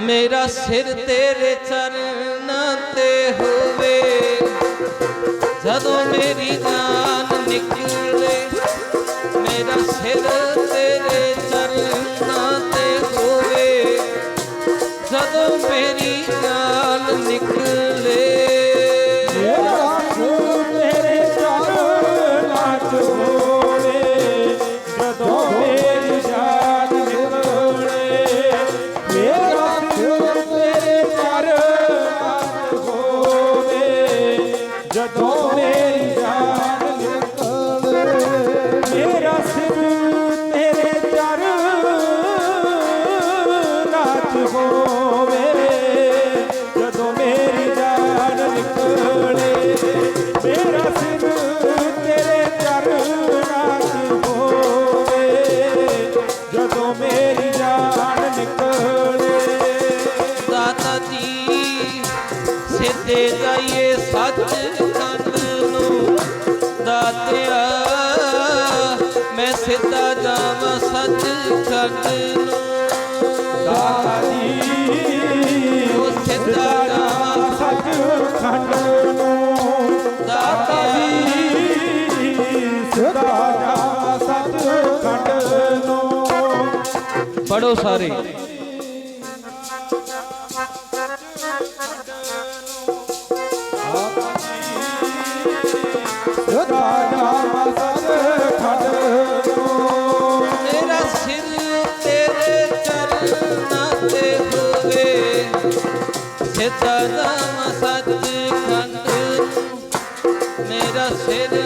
ਮੇਰਾ ਸਿਰ ਤੇਰੇ ਚਰਨਾਂ ਤੇ ਹੋਵੇ। ਜਦੋਂ ਮੇਰੀ ਜਾਨ ਨਿਕਲੇ, ਮੇਰਾ ਸਿਰ ਤੇਰੇ ਚਰਨਾਂ ਤੇ ਹੋਵੇ। ਜਦੋਂ ਮੇਰੀ ਜਾਨ ਨਿਕਲੇ ਸਿੱਧੇ ਜਾਈਏ ਸੱਚ ਖੰਡ ਨੂੰ। ਦਾਤਿਆ ਮੈਂ ਸਿੱਧਾ ਜਾਵਾਂ ਸੱਚ ਖੰਡ ਨੂੰ। ਦਾਤਾ ਉਹ ਸਿੱਧਾ ਜਾਵਾਂ ਸੱਚ ਨੂੰ ਦਾਤਾ ਜੀ ਸਦਾ ਜਾ ਨੂੰ ਪੜੋ ਸਾਰੇ। ਸਿੱਧਾ ਸੱਚ ਖੰਡ ਮੇਰਾ ਸਿਰ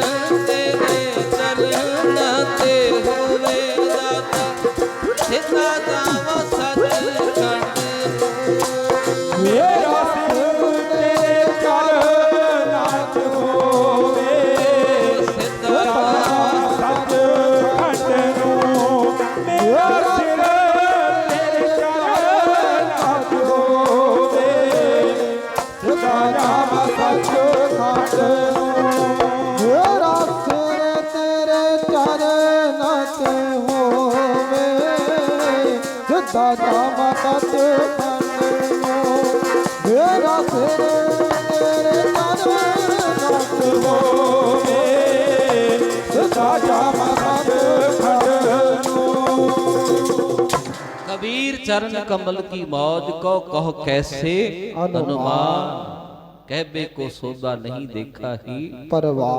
ਜਿੱਦਾਂ ਜਾਵਾਂ ਸੱਚ ਖੰਡ ਨੂੰ ਮੇਰਾ ਸਿਰ ਤੇਰੇ ਚਰਨਾਂ ਤੇ ਹੋਵੇ ਸਦਾ ਜਾਵਾਂ ਸੱਚ ਖੰਡ ਨੂੰ कबीर चरण कमल की मौज को कहो कैसे अनुमान। अनुमान कहबे को सोदा नहीं देखा ही ਪਰਵਾਹ